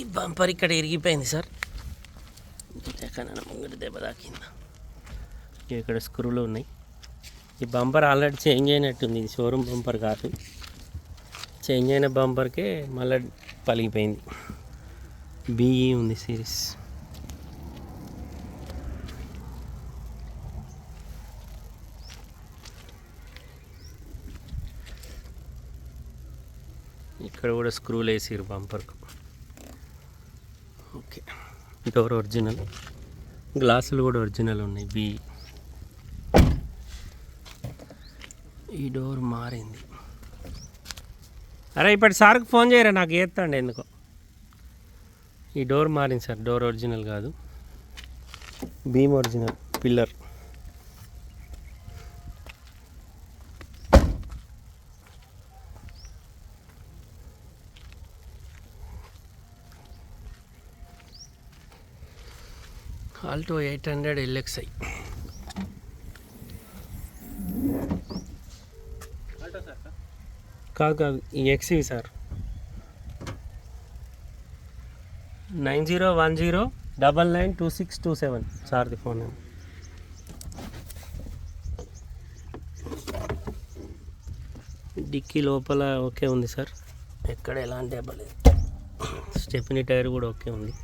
ఈ బంపర్ ఇక్కడ ఇరిగిపోయింది సార్. ఎక్కడ ముంగటి దెబ్బ తాకిందా? ఇక్కడ స్క్రూలు ఉన్నాయి. ఈ బంపర్ ఆల్రెడీ చేంజ్ అయినట్టుంది. ఇది షోరూమ్ బంపర్ కాదు. చేంజ్ అయిన బంపర్కే మళ్ళీ పలిగిపోయింది. బీఈ e ఉంది సిరీస్. ఇక్కడ కూడా స్క్రూలు వేసిరు బంపర్కు. Okay door original? గ్లాసులు కూడా ఒరిజినల్ ఉన్నాయి. బి. ఈ డోర్ మారింది. అరే ఇప్పటి సార్కి ఫోన్ చేయరా? నాకు ఏత్తండి ఎందుకో. ఈ డోర్ మారింది సార్. డోర్ ఒరిజినల్ కాదు. Beam original. Pillar. Alto eight hundred LXI కాదు కాదు. ఈ XV sir. Nine zero one zero double nine two six two seven. సార్ది phone number. డిక్కీ లోపల ఓకే ఉంది సార్. ఎక్కడ ఎలాంటి అవ్వలేదు స్టెఫినీ టైర్ కూడా ఓకే ఉంది.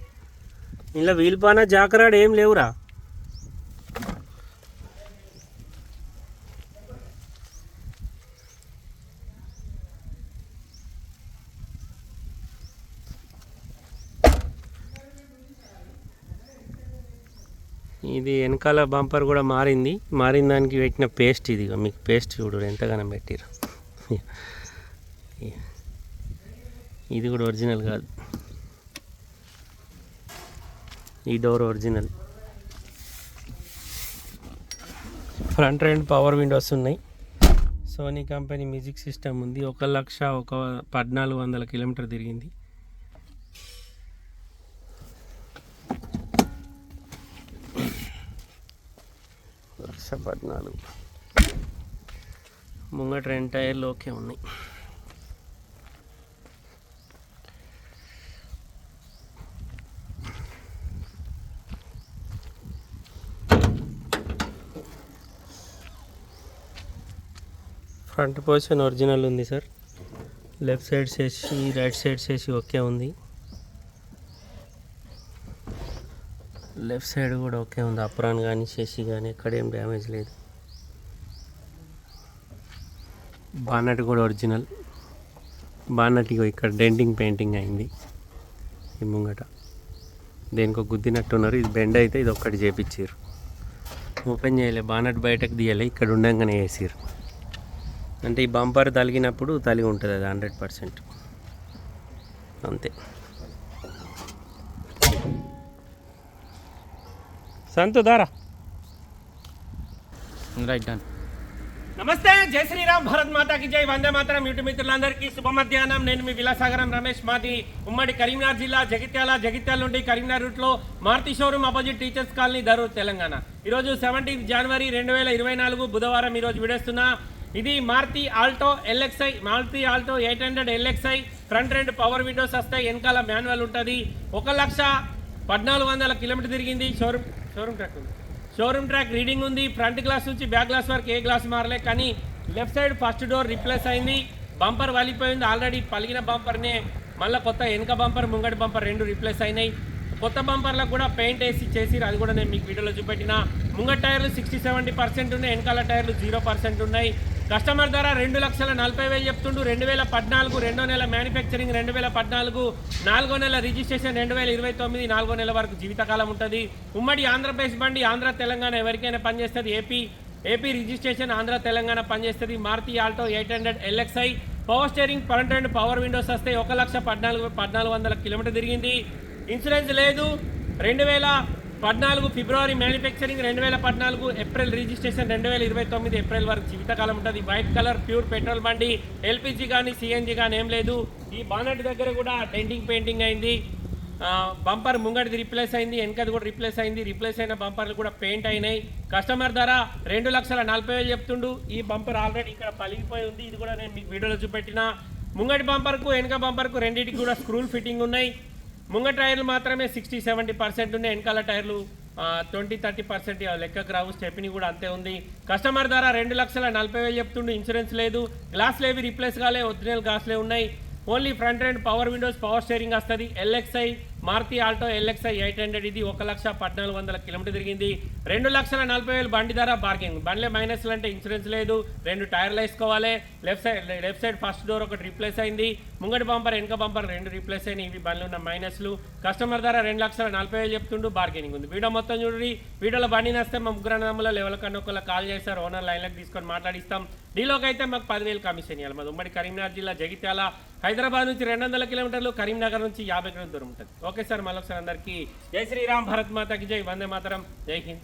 ఇలా వీల్పాన జాకరాడు ఏం లేవురా. ఇది వెనకాల బంపర్ కూడా మారింది. మారిన దానికి పెట్టిన పేస్ట్ ఇది మీకు పేస్ట్ చూడు ఎంతగానో పెట్టిరు ఇది కూడా ఒరిజినల్ కాదు. ఈ డోర్ ఒరిజినల్. ఫ్రంట్ రెండు పవర్ విండోస్ ఉన్నాయి. సోనీ కంపెనీ మ్యూజిక్ సిస్టమ్ ఉంది. ఒక లక్ష ఒక పద్నాలుగు వందల కిలోమీటర్ తిరిగింది. లక్ష పద్నాలుగు. ముంగట రెండు టైర్లు ఓకే ఉన్నాయి. ఫ్రంట్ పొజిషన్ ఒరిజినల్ ఉంది సార్. లెఫ్ట్ సైడ్ చేసి రైట్ సైడ్ చేసి ఓకే ఉంది. లెఫ్ట్ సైడ్ కూడా ఓకే ఉంది. అప్రాన్ కానీ చేసి కానీ ఎక్కడేం డ్యామేజ్ లేదు. బానట్ కూడా ఒరిజినల్. బానట్ ఇక్కడ డెంటింగ్ పెయింటింగ్ అయింది ఈ ముంగట. దేనికో గుద్దినట్టున్నారు. ఇది బెండ్ అయితే ఇది ఒక్కటి చేపించారు ఓపెన్ చేయలే. బానట్ బయటకు తీయలే. ఇక్కడ ఉండగానే వేసారు అంటే ఈ బంపర్ తలిగినప్పుడు తలిగి ఉంటుంది అది హండ్రెడ్ పర్సెంట్. అంతే. సంతు దారా. Right done. నమస్తే జై శ్రీరామ్ భారత్ మాతాకి జై. వందే మాతరం యూట్యూబ్ మిత్రులందరికీ శుభ మధ్యాహ్నం నేను మీ విలాసాగరం రమేష్ మాది ఉమ్మడి కరీంనగర్ జిల్లా జగిత్యాల జగిత్యాల నుండి కరీంనగర్ రూట్లో Maruti showroom opposite teachers colony Darur Telangana. ఈరోజు సెవెంటీన్త్ జనవరి రెండు వేల ఇరవై నాలుగు బుధవారం ఈరోజు విడేస్తున్నా ఇది Maruti Alto LXI. Maruti Alto eight hundred LXI. Front రెండు పవర్ విండోస్ వస్తాయి వెనకాల మాన్యువల్ ఉంటుంది. ఒక లక్ష పద్నాలుగు వందల కిలోమీటర్ తిరిగింది. షోరూమ్ షోరూమ్ ట్రాక్ ఉంది. షోరూమ్ ట్రాక్ రీడింగ్ ఉంది. ఫ్రంట్ గ్లాస్ నుంచి బ్యాక్ గ్లాస్ వరకు ఏ గ్లాస్ మారలే కానీ left side first door replace అయింది. బంపర్ వలిపోయింది. ఆల్రెడీ పలిగిన బంపర్నే మళ్ళీ కొత్త వెనక బంపర్ ముంగటి బంపర్ రెండు రిప్లేస్ అయినాయి. కొత్త బంపర్లకు కూడా పెయింట్ వేసి చేసిరు అది కూడా నేను మీకు వీడియోలో చూపెట్టిన. ముంగట టైర్లు సిక్స్టీ సెవెంటీ పర్సెంట్ ఉన్నాయి. వెనకాల టైర్లు జీరో పర్సెంట్ ఉన్నాయి. కస్టమర్ ధర రెండు లక్షల నలభై వేలు చెప్తుండు. రెండు వేల పద్నాలుగు రెండో నెల మ్యానుఫ్యాక్చరింగ్ రెండు వేల పద్నాలుగు. నాలుగో నెల రిజిస్ట్రేషన్ రెండు వేల ఇరవై తొమ్మిది. నాలుగో నెల వరకు జీవితకాలం ఉంటుంది. ఉమ్మడి ఆంధ్రప్రదేశ్ బండి ఆంధ్ర తెలంగాణ ఎవరికైనా పనిచేస్తుంది? AP AP registration Andhra Telangana పనిచేస్తుంది. Maruti Alto eight hundred LXI. Power steering front and power windows వస్తే ఒక లక్ష పద్నాలుగు పద్నాలుగు వందల కిలోమీటర్ తిరిగింది. ఇన్సూరెన్స్ లేదు. రెండు వేల పద్నాలుగు ఫిబ్రవరి మ్యానుఫ్యాక్చరింగ్ రెండు వేల పద్నాలుగు ఏప్రిల్ రిజిస్ట్రేషన్ రెండు వేల ఇరవై తొమ్మిది ఏప్రిల్ వరకు జీవితకాలం ఉంటుంది. వైట్ కలర్ ప్యూర్ పెట్రోల్ బండి ఎల్పిజి కానీ సిఎన్జి కానీ ఏం లేదు. ఈ బానెట్ దగ్గర కూడా డెంటింగ్ పెయింటింగ్ అయింది. బంపర్ ముంగడిది రిప్లేస్ అయింది వెనకది కూడా రిప్లేస్ అయింది. రిప్లేస్ అయిన బంపర్లు కూడా పెయింట్ అయినాయి. కస్టమర్ ధర రెండు లక్షల నలభై వేలు చెప్తుండు. ఈ బంపర్ ఆల్రెడీ ఇక్కడ పలిగిపోయి ఉంది. ఇది కూడా నేను మీకు వీడియోలో చూపెట్టిన. ముంగటి బంపర్కు వెనక బంపర్కు రెండింటికి కూడా స్క్రూల్ ఫిట్టింగ్ ఉన్నాయి. ముంగ టైర్లు మాత్రమే సిక్స్టీ సెవెంటీ పర్సెంట్ ఉన్నాయి. వెనకాల టైర్లు ట్వంటీ థర్టీ పర్సెంట్ లెక్కకు రావు స్టెప్ని కూడా అంతే ఉంది. కస్టమర్ ధర రెండు లక్షల నలభై వేలు చెప్తుండు ఇన్సూరెన్స్ లేదు. గ్లాస్లేవి రీప్లేస్ కాలే ఒరిజినల్ గ్లాస్లే ఉన్నాయి. Only front and power windows power steering వస్తుంది. LXI Maruti Alto LXI eight hundred ఇది ఒక లక్ష పద్నాలుగు వందల కిలోమీటర్ తిరిగింది. రెండు లక్షల నలభై వేలు బండి ధర బార్కింగ్ బండ్లే మైనస్లు అంటే ఇన్సూరెన్స్ లేదు. రెండు టైర్లు వేసుకోవాలి. Left side left side first door ఒకటి రీప్లేస్ అయింది. ముంగటి బంపర్ వెనుక బంపర్ రెండు రీప్లేస్ అయినాయి. ఇవి బండ్లు ఉన్న మైనస్లు. కస్టమర్ ధర రెండు లక్షల నలభై వేలు చెప్తుండు బార్గెనింగ్ ఉంది. వీడియో మొత్తం చూడండి. వీడియోలో బండి నస్తే మా ముగ్గురు అన్నదమ్ముల లెవెల్ కన్నా కాల్ చేస్తారు ఓనర్ లైన్లకు తీసుకొని మాట్లాడిస్తాం. డీలోకి అయితే మాకు పదివేలు కమిషన్ ఇవ్వాలి మాది ఉమ్మడి కరీంనగర్ జిల్లా జగిత్యాల. హైదరాబాద్ నుంచి రెండు వందల కిలోమీటర్లు కరీంనగర్ నుంచి యాభై కిలోమీటర్లు దూరం ఉంటుంది. ఓకే సార్ మళ్ళొకసారి అందరికీ జై శ్రీరామ్ భరత్ మాతకి జై వందే మాతరం జై హింద్